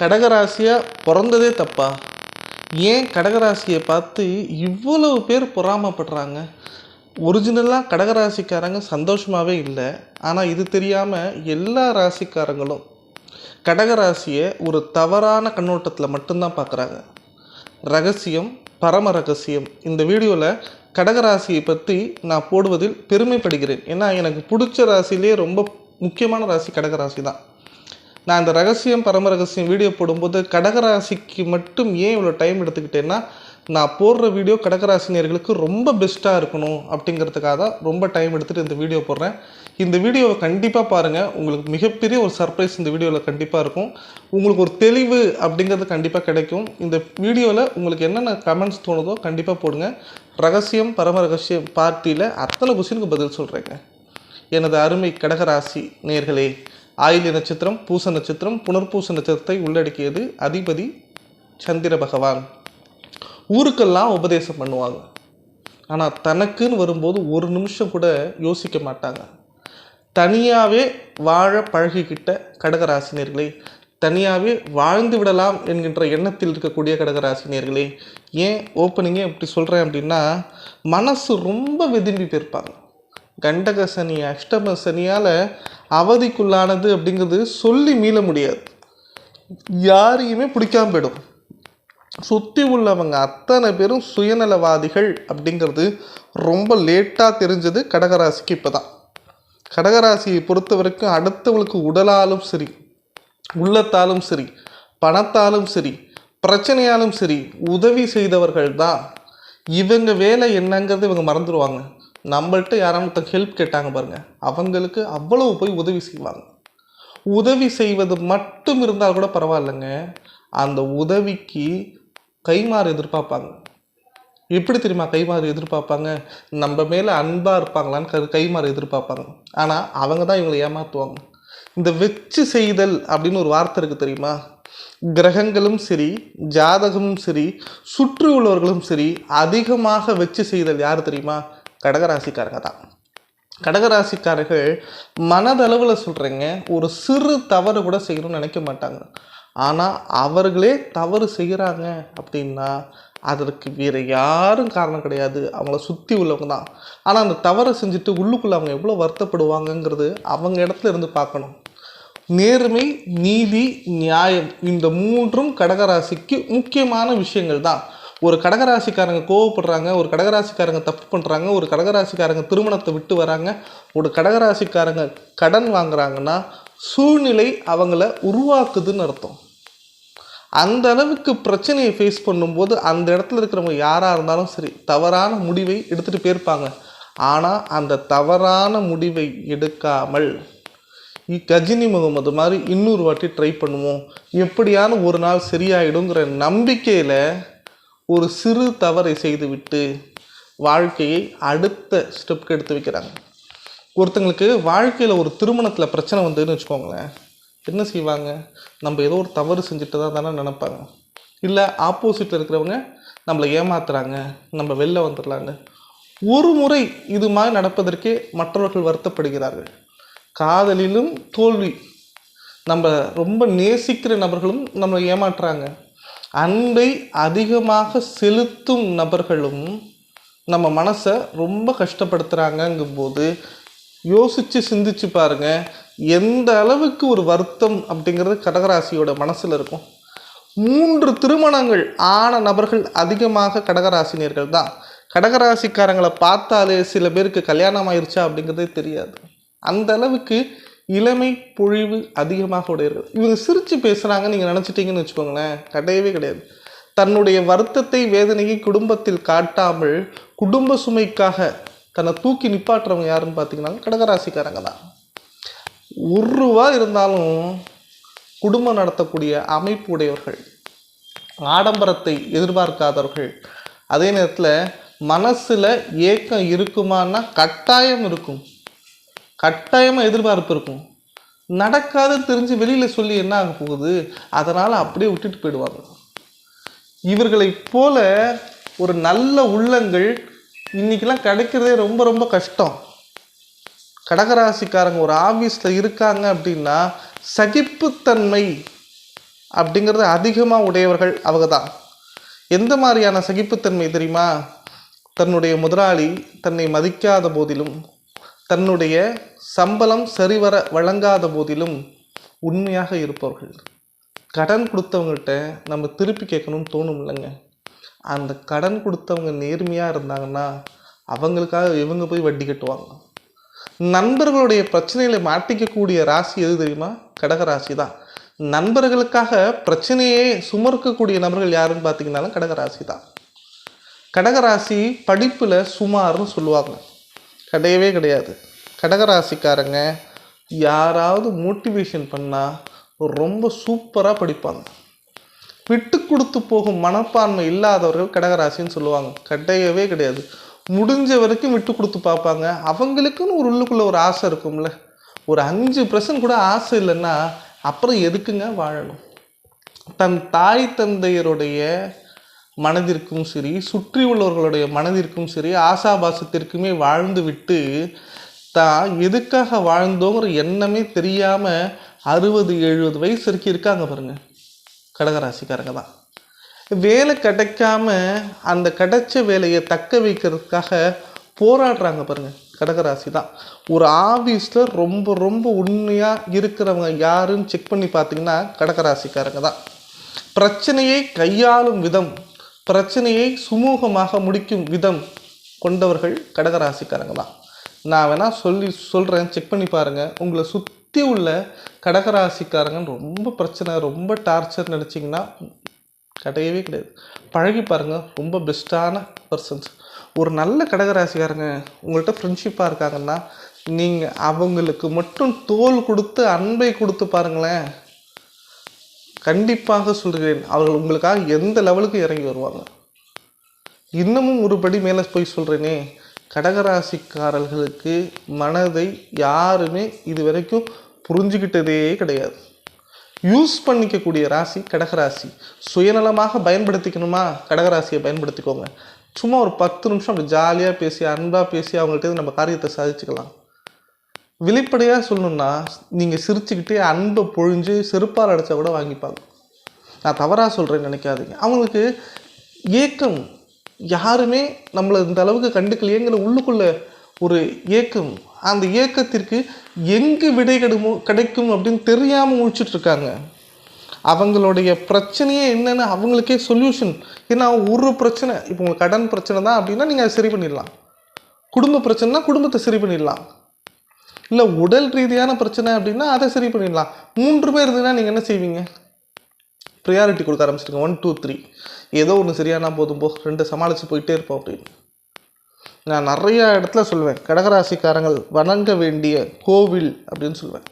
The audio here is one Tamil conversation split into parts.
கடகராசியாக பிறந்ததே தப்பா? ஏன் கடகராசியை பார்த்து இவ்வளவு பேர் பொறாமப்படுறாங்க? ஒரிஜினலாக கடகராசிக்காரங்க சந்தோஷமாகவே இல்லை. ஆனால் இது தெரியாமல் எல்லா ராசிக்காரங்களும் கடகராசியை ஒரு தவறான கண்ணோட்டத்தில் மட்டும்தான் பார்க்குறாங்க ரகசியம் பரம ரகசியம். இந்த வீடியோவில் கடகராசியை பற்றி நான் போடுவதில் பெருமைப்படுகிறேன். ஏன்னா எனக்கு பிடிச்ச ராசியிலே ரொம்ப முக்கியமான ராசி கடகராசி தான் நான் இந்த ரகசியம் பரம ரகசியம் வீடியோ போடும்போது கடகராசிக்கு மட்டும் ஏன் இவ்வளோ டைம் எடுத்துக்கிட்டேன்னா நான் போடுற வீடியோ கடகராசினியர்களுக்கு ரொம்ப பெஸ்ட்டாக இருக்கணும் அப்படிங்கிறதுக்காக தான் ரொம்ப டைம் எடுத்துகிட்டு இந்த வீடியோ போடுறேன். இந்த வீடியோவை கண்டிப்பாக பாருங்கள் உங்களுக்கு மிகப்பெரிய ஒரு சர்ப்ரைஸ் இந்த வீடியோவில் கண்டிப்பாக இருக்கும். உங்களுக்கு ஒரு தெளிவு அப்படிங்கிறது கண்டிப்பாக கிடைக்கும். இந்த வீடியோவில் உங்களுக்கு என்னென்ன கமெண்ட்ஸ் தோணுதோ கண்டிப்பாக போடுங்க. ரகசியம் பரம ரகசியம் பார்ட்டியில் அத்தனை கொஸ்டினுக்கு பதில் சொல்கிறேங்க எனது அருமை கடகராசி நேர்களே ஆயிலி நட்சத்திரம் பூச நட்சத்திரம் புனர்பூச நட்சத்திரத்தை உள்ளடக்கியது அதிபதி சந்திர பகவான். ஊருக்கெல்லாம் உபதேசம் பண்ணுவாங்க. ஆனால் தனக்குன்னு வரும்போது ஒரு நிமிஷம் கூட யோசிக்க மாட்டாங்க. தனியாகவே வாழ பழகிக்கிட்ட கடகராசினியர்களே தனியாகவே வாழ்ந்து விடலாம் என்கின்ற எண்ணத்தில் இருக்கக்கூடிய கடகராசினியர்களே ஏன் ஓப்பனிங்கே இப்படி சொல்கிறேன் அப்படின்னா மனசு ரொம்ப வெதும்பி போயிருப்பாங்க. கண்டக சனி அஷ்டம சனியால் அவதிக்குள்ளானது அப்படிங்கிறது சொல்லி மீள முடியாது. யாரையுமே பிடிக்காம போயிடும். சுற்றி உள்ளவங்க அத்தனை பேரும் சுயநலவாதிகள் அப்படிங்கிறது ரொம்ப லேட்டாக தெரிஞ்சது கடகராசிக்கு இப்போ தான் கடகராசியை பொறுத்த வரைக்கும் அடுத்தவங்களுக்கு உடலாலும் சரி உள்ளத்தாலும் சரி பணத்தாலும் சரி பிரச்சனையாலும் சரி உதவி செய்தவர்கள் தான் இவங்க வேலை என்னங்கிறது இவங்க மறந்துடுவாங்க நம்மள்கிட்ட யாராவது ஹெல்ப் கேட்டாங்க பாருங்கள் அவங்களுக்கு அவ்வளவு போய் உதவி செய்வாங்க. உதவி செய்வது மட்டும் இருந்தால் கூட பரவாயில்லைங்க அந்த உதவிக்கு கைமாறு எதிர்பார்ப்பாங்க. எப்படி தெரியுமா கைமாறு எதிர்பார்ப்பாங்க? நம்ம மேலே அன்பாக இருப்பாங்களான்னு கரு கைமாறு எதிர்பார்ப்பாங்க. ஆனால் அவங்க தான் இவங்களை ஏமாற்றுவாங்க இந்த வெச்சு செய்தல் அப்படின்னு ஒரு வார்த்தை இருக்குது தெரியுமா? கிரகங்களும் சரி ஜாதகமும் சரி சுற்றி உள்ளவர்களும் சரி அதிகமாக வெச்சு செய்தல் யார் தெரியுமா? கடகராசிக்காரங்க தான். கடகராசிக்காரர்கள் மனதளவில் சொல்கிறேங்க ஒரு சிறு தவறு கூட செய்யணும்னு நினைக்க மாட்டாங்க. ஆனால் அவர்களே தவறு செய்கிறாங்க அப்படின்னா அதற்கு வேறு யாரும் காரணம் கிடையாது. அவங்கள சுற்றி உள்ளவங்க தான். ஆனால் அந்த தவறை செஞ்சுட்டு உள்ளுக்குள்ளே அவங்க எவ்வளோ வருத்தப்படுவாங்கங்கிறது அவங்க இடத்துல இருந்து பார்க்கணும். நேர்மை நீதி நியாயம் இந்த மூன்றும் கடகராசிக்கு முக்கியமான விஷயங்கள் தான். ஒரு கடகராசிக்காரங்க கோவப்படுறாங்க ஒரு கடகராசிக்காரங்க தப்பு பண்ணுறாங்க ஒரு கடகராசிக்காரங்க திருமணத்தை விட்டு வராங்க ஒரு கடகராசிக்காரங்க கடன் வாங்குறாங்கன்னா சூழ்நிலை அவங்கள உருவாக்குதுன்னு அர்த்தம். அந்த அளவுக்கு பிரச்சனையை ஃபேஸ் பண்ணும்போது அந்த இடத்துல இருக்கிறவங்க யாராக இருந்தாலும் சரி தவறான முடிவை எடுத்துகிட்டு போயிருப்பாங்க. ஆனால் அந்த தவறான முடிவை எடுக்காமல் கஜினி முகமது மாதிரி இன்னொரு வாட்டி ட்ரை பண்ணுவோம். எப்படியான ஒரு நாள் சரியாயிடுங்கிற நம்பிக்கையில் ஒரு சிறு தவறை செய்துவிட்டு வாழ்க்கையை அடுத்த ஸ்டெப்க்கு எடுத்து வைக்கிறாங்க. ஒருத்தங்களுக்கு வாழ்க்கையில் ஒரு திருமணத்தில் பிரச்சனை வந்ததுன்னு வச்சுக்கோங்களேன். என்ன செய்வாங்க? நம்ம ஏதோ ஒரு தவறு செஞ்சுட்டு தான் தானே நினைப்பாங்க. இல்லை ஆப்போசிட்டில் இருக்கிறவங்க நம்மளை ஏமாத்துறாங்க நம்ம வெளில வந்துடலான்னு. ஒரு முறை இது மாதிரி நடப்பதற்கே மற்றவர்கள் வருத்தப்படுகிறார்கள். காதலிலும் தோல்வி. நம்ம ரொம்ப நேசிக்கிற நபர்களும் நம்மளை ஏமாற்றுறாங்க. அன்பை அதிகமாக செலுத்தும் நபர்களும் நம்ம மனசை ரொம்ப கஷ்டப்படுத்துகிறாங்கங்கும்போது யோசித்து சிந்திச்சு பாருங்க எந்த அளவுக்கு ஒரு வருத்தம் அப்படிங்கிறது கடகராசியோட மனசில் இருக்கும். மூன்று திருமணங்கள் ஆன நபர்கள் அதிகமாக கடகராசினியர்கள் தான். கடகராசிக்காரங்களை பார்த்தாலே சில பேருக்கு கல்யாணம் ஆயிருச்சா அப்படிங்கிறதே தெரியாது. அந்த அளவுக்கு இளமை பொழிவு அதிகமாக உடையிறது இவங்க சிரித்து பேசுகிறாங்க நீங்கள் நினச்சிட்டிங்கன்னு வச்சுக்கோங்களேன். கிடையவே கிடையாது. தன்னுடைய வருத்தத்தை வேதனையை குடும்பத்தில் காட்டாமல் குடும்ப சுமைக்காக தன்னை தூக்கி நிப்பாட்டுறவங்க யாருன்னு பார்த்தீங்கன்னா கடகராசிக்காரங்க தான். ஒரு ரூபா இருந்தாலும் குடும்பம் நடத்தக்கூடிய அமைப்பு உடையவர்கள் ஆடம்பரத்தை எதிர்பார்க்காதவர்கள் அதே நேரத்தில் மனசில் ஏக்கம் இருக்குமான்னா கட்டாயம் இருக்கும். கட்டாயமாக எதிர்பார்ப்பு இருக்கும். நடக்காத தெரிஞ்சு வெளியில் சொல்லி என்ன ஆக போகுது? அதனால் அப்படியே விட்டுட்டு போயிடுவாங்க. இவர்களை போல ஒரு நல்ல உள்ளங்கள் இன்றைக்கெலாம் கிடைக்கிறதே ரொம்ப ரொம்ப கஷ்டம். கடகராசிக்காரங்க ஒரு ஆஃபீஸில் இருக்காங்க அப்படின்னா சகிப்புத்தன்மை அப்படிங்கிறது அதிகமாக உடையவர்கள் அவங்க தான். எந்த மாதிரியான சகிப்புத்தன்மை தெரியுமா? தன்னுடைய முதலாளி தன்னை மதிக்காத போதிலும் தன்னுடைய சம்பளம் சரிவர வழங்காத போதிலும் உண்மையாக இருப்பவர்கள். கடன் கொடுத்தவங்கள்ட்ட நம்ம திருப்பி கேட்கணும்னு தோணும் இல்லைங்க. அந்த கடன் கொடுத்தவங்க நேர்மையாக இருந்தாங்கன்னா அவங்களுக்காக இவங்க போய் வட்டி கட்டுவாங்க. நண்பர்களுடைய பிரச்சனைகளை மாட்டிக்கக்கூடிய ராசி எது தெரியுமா? கடக ராசி தான். நண்பர்களுக்காக பிரச்சனையே சுமர்க்கக்கூடிய நபர்கள் யாருன்னு பார்த்தீங்கன்னாலும் கடக ராசி தான். கடகராசி படிப்பில் சுமார்னு சொல்லுவாங்க. கிடையவே கிடையாது. கடகராசிக்காரங்க யாராவது மோட்டிவேஷன் பண்ணால் ரொம்ப சூப்பராக படிப்பாங்க. விட்டு கொடுத்து போகும் மனப்பான்மை இல்லாதவர்கள் கடகராசின்னு சொல்லுவாங்க. கிடையவே கிடையாது. முடிஞ்ச வரைக்கும் விட்டு கொடுத்து பார்ப்பாங்க. அவங்களுக்குன்னு ஒரு உள்ளுக்குள்ளே ஒரு ஆசை இருக்கும்ல. ஒரு அஞ்சு பர்சன்ட் கூட ஆசை இல்லைன்னா அப்புறம் எதுக்குங்க வாழணும்? தன் தாய் தந்தையருடைய மனதிற்கும் சரி சுற்றி உள்ளவர்களுடைய மனதிற்கும் சரி ஆசாபாசத்திற்குமே வாழ்ந்து விட்டு தான் எதுக்காக வாழ்ந்தோங்கிற எண்ணமே தெரியாமல் அறுபது எழுபது வயசு வரைக்கும் இருக்காங்க பாருங்கள் கடகராசிக்காரங்க தான். வேலை கிடைக்காம அந்த கிடைச்ச வேலையை தக்க வைக்கிறதுக்காக போராடுறாங்க பாருங்கள் கடகராசி தான். ஒரு ஆஃபீஸில் ரொம்ப ரொம்ப உண்மையாக இருக்கிறவங்க யாருன்னு செக் பண்ணி பார்த்தீங்கன்னா கடகராசிக்காரங்க தான். பிரச்சனையை கையாளும் விதம் பிரச்சனையை சுமூகமாக முடிக்கும் விதம் கொண்டவர்கள் கடகராசிக்காரங்க தான். நான் வேணால் சொல்லி சொல்கிறேன் செக் பண்ணி பாருங்கள் உங்களை சுற்றி உள்ள கடகராசிக்காரங்கன்னு ரொம்ப பிரச்சனை ரொம்ப டார்ச்சர் நினச்சிங்கன்னா கிடையவே கிடையாது. பழகி பாருங்கள் ரொம்ப பெஸ்ட்டான பர்சன்ஸ் ஒரு நல்ல கடகராசிக்காரங்க உங்கள்கிட்ட ஃப்ரெண்ட்ஷிப்பாக இருக்காங்கன்னா நீங்கள் அவங்களுக்கு மட்டும் தோல் கொடுத்து அன்பை கொடுத்து பாருங்களேன். கண்டிப்பாக சொல்கிறேன். அவர்கள் உங்களுக்காக எந்த லெவலுக்கு இறங்கி வருவாங்க? இன்னமும் ஒரு படி மேலே போய் சொல்கிறேனே கடகராசிக்காரர்களுக்கு மனதை யாருமே இது வரைக்கும் புரிஞ்சுக்கிட்டதே கிடையாது. யூஸ் பண்ணிக்கக்கூடிய ராசி கடகராசி. சுயநலமாக பயன்படுத்திக்கணுமா? கடகராசியை பயன்படுத்திக்கோங்க. சும்மா ஒரு பத்து நிமிஷம் அப்படி ஜாலியாக பேசி அன்பாக பேசி அவங்கள்ட்ட நம்ம காரியத்தை சாதிச்சுக்கலாம். வெளிப்படையாக சொல்லணும்னா நீங்கள் சிரிச்சுக்கிட்டே அன்பை பொழிஞ்சு செருப்பால் அடைச்சா கூட வாங்கிப்பாங்க. நான் தவறாக சொல்கிறேன்னு நினைக்காதீங்க. அவங்களுக்கு ஏக்கம் யாருமே நம்மளை இந்த அளவுக்கு கண்டுக்கலையேங்கிற உள்ளுக்குள்ள ஒரு ஏக்கம் அந்த ஏக்கத்திற்கு எங்கு விடை கிடைமோ கிடைக்கும் அப்படின்னு தெரியாமல் முழிச்சிட்ருக்காங்க. அவங்களுடைய பிரச்சனையே என்னென்னு அவங்களுக்கே சொல்யூஷன். ஏன்னா ஒரு பிரச்சனை இப்போ உங்களுக்கு கடன் பிரச்சனை தான் அப்படின்னா நீங்கள் அதை சரி பண்ணிடலாம். குடும்ப பிரச்சனைனா குடும்பத்தை சரி பண்ணிடலாம். இல்லை உடல் ரீதியான பிரச்சனை அப்படின்னா அதை சரி பண்ணிடலாம். மூன்று பேர் இருந்ததுன்னா நீங்கள் என்ன செய்வீங்க? ப்ரியாரிட்டி கொடுக்க ஆரம்பிச்சிருங்க ஒன் டூ த்ரீ ஏதோ ஒன்று சரியானா போதும் போ. ரெண்டு சமாளித்து போயிட்டே இருப்போம் அப்படின்னு. நான் நிறைய இடத்துல சொல்லுவேன் கடகராசிக்காரங்கள் வணங்க வேண்டிய கோவில் அப்படின்னு சொல்லுவேன்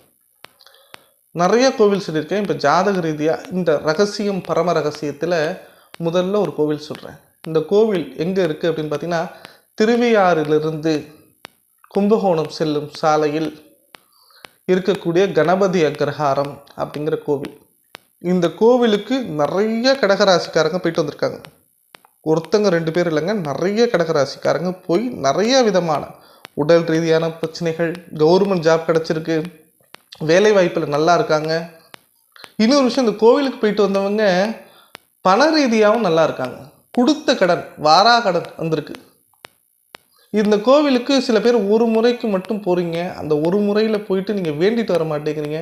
நிறைய கோவில் சொல்லியிருக்கேன். இப்போ ஜாதக ரீதியாக இந்த ரகசியம் பரம ரகசியத்தில் முதல்ல ஒரு கோவில் சொல்கிறேன் இந்த கோவில் எங்கே இருக்குது அப்படின்னு பார்த்தீங்கன்னா திருவையாறிலிருந்து கும்பகோணம் செல்லும் சாலையில் இருக்கக்கூடிய கணபதி அக்ரஹாரம் அப்படிங்கிற கோவில். இந்த கோவிலுக்கு நிறைய கடகராசிக்காரங்க போயிட்டு வந்திருக்காங்க. ஒருத்தங்க ரெண்டு பேர் இல்லைங்க நிறைய கடகராசிக்காரங்க போய் நிறைய விதமான உடல் ரீதியான பிரச்சனைகள் கவர்மெண்ட் ஜாப் கிடச்சிருக்கு வேலை வாய்ப்பில் நல்லா இருக்காங்க. இன்னொரு விஷயம் இந்த கோவிலுக்கு போயிட்டு வந்தவங்க பண ரீதியாகவும் நல்லா இருக்காங்க. கொடுத்த கடன் வாரா கடன் வந்திருக்கு. இந்த கோவிலுக்கு சில பேர் ஒரு முறைக்கு மட்டும் போகிறீங்க அந்த ஒரு முறையில் போயிட்டு நீங்கள் வேண்டிட்டு வர மாட்டேங்கிறீங்க.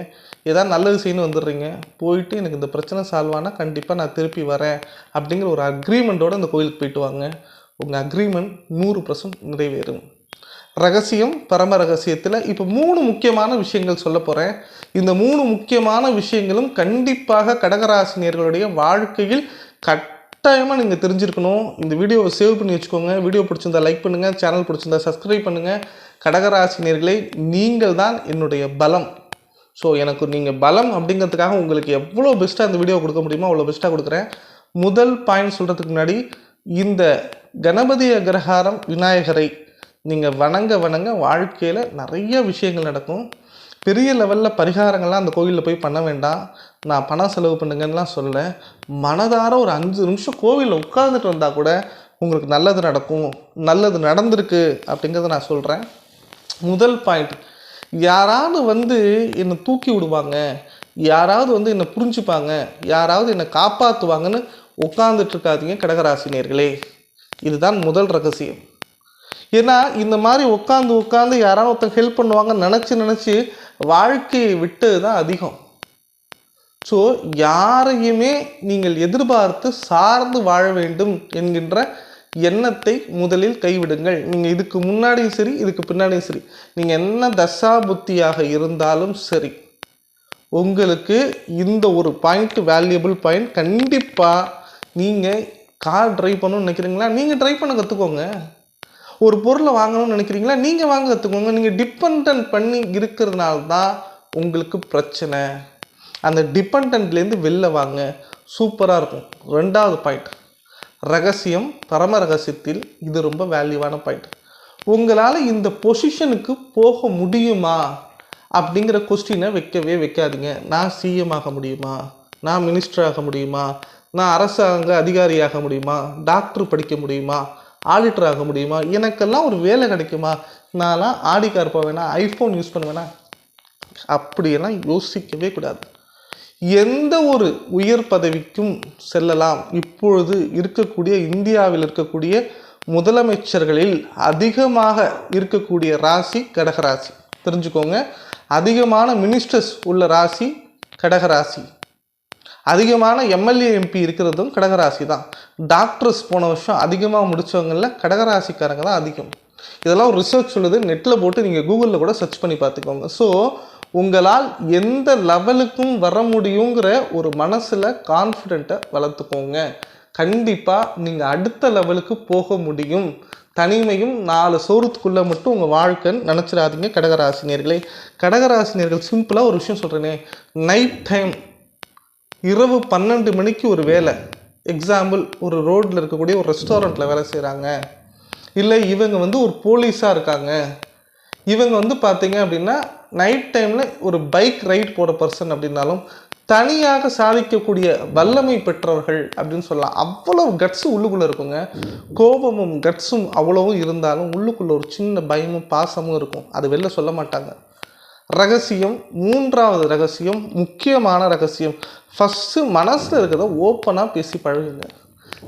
ஏதாவது நல்லது செய்யணும் வந்துடுறீங்க. போயிட்டு எனக்கு இந்த பிரச்சனை சால்வ் ஆனால் கண்டிப்பாக நான் திருப்பி வரேன் அப்படிங்கிற ஒரு அக்ரிமெண்ட்டோட அந்த கோவிலுக்கு போயிட்டு வாங்க. உங்கள் அக்ரிமெண்ட் நூறு பர்சன்ட் நிறைவேறும். ரகசியம் பரம ரகசியத்தில் இப்போ மூணு முக்கியமான விஷயங்கள் சொல்ல போகிறேன் இந்த மூணு முக்கியமான விஷயங்களும் கண்டிப்பாக கடகராசினியர்களுடைய வாழ்க்கையில் கட் கட்டாயமாக நீங்கள் தெரிஞ்சிருக்கணும். இந்த வீடியோவை சேவ் பண்ணி வச்சுக்கோங்க. வீடியோ பிடிச்சிருந்தா லைக் பண்ணுங்கள் சேனல் பிடிச்சிருந்தா சப்ஸ்கிரைப் பண்ணுங்கள் கடகராசினியர்களை நீங்கள் தான் என்னுடைய பலம். ஸோ எனக்கு நீங்கள் பலம் அப்படிங்கிறதுக்காக உங்களுக்கு எவ்வளோ பெஸ்ட்டாக இந்த வீடியோ கொடுக்க முடியுமோ அவ்வளோ பெஸ்ட்டாக கொடுக்குறேன். முதல் பாயிண்ட் சொல்கிறதுக்கு முன்னாடி இந்த கணபதி அக்ரஹாரம் விநாயகரை நீங்கள் வணங்க வணங்க வாழ்க்கையில் நிறைய விஷயங்கள் நடக்கும். பெரிய லெவலில் பரிகாரங்கள்லாம் அந்த கோவிலில் போய் பண்ண வேண்டாம். நான் பணம் செலவு பண்ணுங்கன்னுலாம் சொல்ல மனதார ஒரு அஞ்சு நிமிஷம் கோவிலில் உட்காந்துட்டு வந்தால் கூட உங்களுக்கு நல்லது நடக்கும் நல்லது நடந்திருக்கு அப்படிங்கிறத நான் சொல்கிறேன் முதல் பாயிண்ட் யாராவது வந்து என்னை தூக்கி விடுவாங்க யாராவது வந்து என்னை புரிஞ்சுப்பாங்க யாராவது என்னை காப்பாற்றுவாங்கன்னு உட்காந்துட்டு இருக்காதீங்க கடகராசினியர்களே. இதுதான் முதல் ரகசியம். ஏன்னா இந்த மாதிரி உட்காந்து உட்காந்து யாராவது ஒருத்தங்க ஹெல்ப் பண்ணுவாங்க நினச்சி நினச்சி வாழ்க்கையை விட்டது தான் அதிகம். ஸோ யாரையுமே நீங்கள் எதிர்பார்த்து சார்ந்து வாழ வேண்டும் என்கின்ற எண்ணத்தை முதலில் கைவிடுங்கள். நீங்கள் இதுக்கு முன்னாடியும் சரி இதுக்கு பின்னாடியும் சரி. நீங்கள் என்ன தசா புத்தியாக இருந்தாலும் சரி உங்களுக்கு இந்த ஒரு பாயிண்ட் வேல்யூபிள் பாயிண்ட் கண்டிப்பாக நீங்கள் கார் ட்ரைவ் பண்ணணும்னு நினைக்கிறீங்களா? நீங்கள் ட்ரைவ் பண்ண கற்றுக்கோங்க ஒரு பொருளை வாங்கணும்னு நினைக்கிறீங்களா? நீங்கள் வாங்க கற்றுக்கோங்க நீங்கள் டிபெண்ட் பண்ணி இருக்கிறதுனால தான் உங்களுக்கு பிரச்சனை. அந்த டிபெண்ட்லேருந்து வெளில வாங்க. சூப்பராக இருக்கும். ரெண்டாவது பாயிண்ட் ரகசியம் பரம ரகசியத்தில் இது ரொம்ப வேல்யூவான பாயிண்ட் உங்களால் இந்த பொசிஷனுக்கு போக முடியுமா? அப்படிங்கிற கொஸ்டினை வைக்கவே வைக்காதீங்க. நான் சிஎம் ஆக முடியுமா? நான் மினிஸ்டர் ஆக முடியுமா? நான் அரசாங்க அதிகாரியாக முடியுமா? டாக்டர் படிக்க முடியுமா? ஆடிட்டர் ஆக முடியுமா? எனக்கெல்லாம் ஒரு வேலை கிடைக்குமா? நான்லாம் ஆடிக்கார் போவேனா? ஐஃபோன் யூஸ் பண்ணுவேனா? அப்படியெல்லாம் யோசிக்கவே கூடாது. எந்த ஒரு உயர் பதவிக்கும் செல்லலாம். இப்பொழுது இருக்கக்கூடிய இந்தியாவில் இருக்கக்கூடிய முதலமைச்சர்களில் அதிகமாக இருக்கக்கூடிய ராசி கடகராசி தெரிஞ்சுக்கோங்க. அதிகமான மினிஸ்டர்ஸ் உள்ள ராசி கடகராசி அதிகமான எம்எல்ஏ எம்பி இருக்கிறதும் கடகராசி தான். டாக்டர்ஸ் போன வருஷம் அதிகமாக முடித்தவங்களில் கடகராசிக்காரங்க தான் அதிகம். இதெல்லாம் ஒரு ரிசர்ச் சொல்லுது. நெட்டில் போட்டு நீங்கள் கூகுளில் கூட சர்ச் பண்ணி பார்த்துக்கோங்க. ஸோ உங்களால் எந்த லெவலுக்கும் வர முடியுங்கிற ஒரு மனசில் கான்ஃபிடென்ட்டை வளர்த்துக்கோங்க. கண்டிப்பாக நீங்கள் அடுத்த லெவலுக்கு போக முடியும். தனிமையும் நாலு சோறுத்துக்குள்ளே மட்டும் உங்கள் வாழ்க்கைன்னு நினச்சிடாதீங்க கடகராசினியர்களே. கடகராசினியர்கள் சிம்பிளாக ஒரு விஷயம் சொல்கிறேனே நைட் டைம் இரவு பன்னெண்டு மணிக்கு ஒரு வேலை. எக்ஸாம்பிள் ஒரு ரோட்டில் இருக்கக்கூடிய ஒரு ரெஸ்டாரண்ட்டில் வேலை செய்கிறாங்க இல்லை இவங்க வந்து ஒரு போலீஸாக இருக்காங்க. இவங்க வந்து பார்த்திங்க அப்படின்னா நைட் டைமில் ஒரு பைக் ரைட் போகிற பர்சன் அப்படின்னாலும் தனியாக சாதிக்கக்கூடிய வல்லமை பெற்றவர்கள் அப்படின்னு சொல்லலாம். அவ்வளோ கட்ஸு உள்ளுக்குள்ளே இருக்குங்க. கோபமும் கட்ஸும் அவ்வளவும் இருந்தாலும் உள்ளுக்குள்ளே ஒரு சின்ன பயமும் பாசமும் இருக்கும். அது வெளில சொல்ல மாட்டாங்க. ரகசியம் மூன்றாவது ரகசியம் முக்கியமான ரகசியம். ஃபஸ்ட்டு மனசில் இருக்கிறத ஓப்பனாக பேசி பழகுங்க.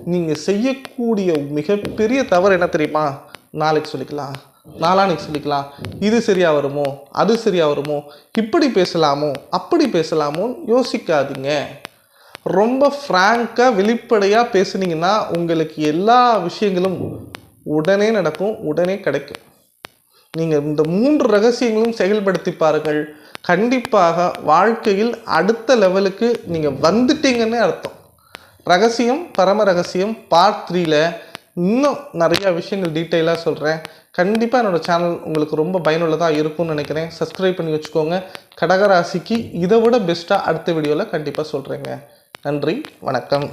நீங்கள் செய்யக்கூடிய மிகப்பெரிய தவறு என்ன தெரியுமா? நாளைக்கு சொல்லிக்கலாம். நாளானைக்கு சொல்லிக்கலாம். இது சரியாக வருமோ? அது சரியாக வருமோ? இப்படி பேசலாமோ? அப்படி பேசலாமோன்னு யோசிக்காதீங்க. ரொம்ப ஃப்ராங்காக வெளிப்படையாக பேசுனீங்கன்னா உங்களுக்கு எல்லா விஷயங்களும் உடனே நடக்கும் உடனே கிடைக்கும். நீங்கள் இந்த மூன்று ரகசியங்களும் செயல்படுத்தி பாருங்கள். கண்டிப்பாக வாழ்க்கையில் அடுத்த லெவலுக்கு நீங்கள் வந்துட்டீங்கன்னு அர்த்தம். ரகசியம் பரம ரகசியம் பார்ட் த்ரீல இன்னும் நிறையா விஷயங்கள் டீட்டெயிலாக சொல்கிறேன் கண்டிப்பாக என்னோடய சேனல் உங்களுக்கு ரொம்ப பயனுள்ளதாக இருக்கும்னு நினைக்கிறேன். சப்ஸ்கிரைப் பண்ணி வச்சுக்கோங்க. கடகராசிக்கு இதை விட பெஸ்ட்டாக அடுத்த வீடியோவில் கண்டிப்பாக சொல்கிறேங்க நன்றி வணக்கம்.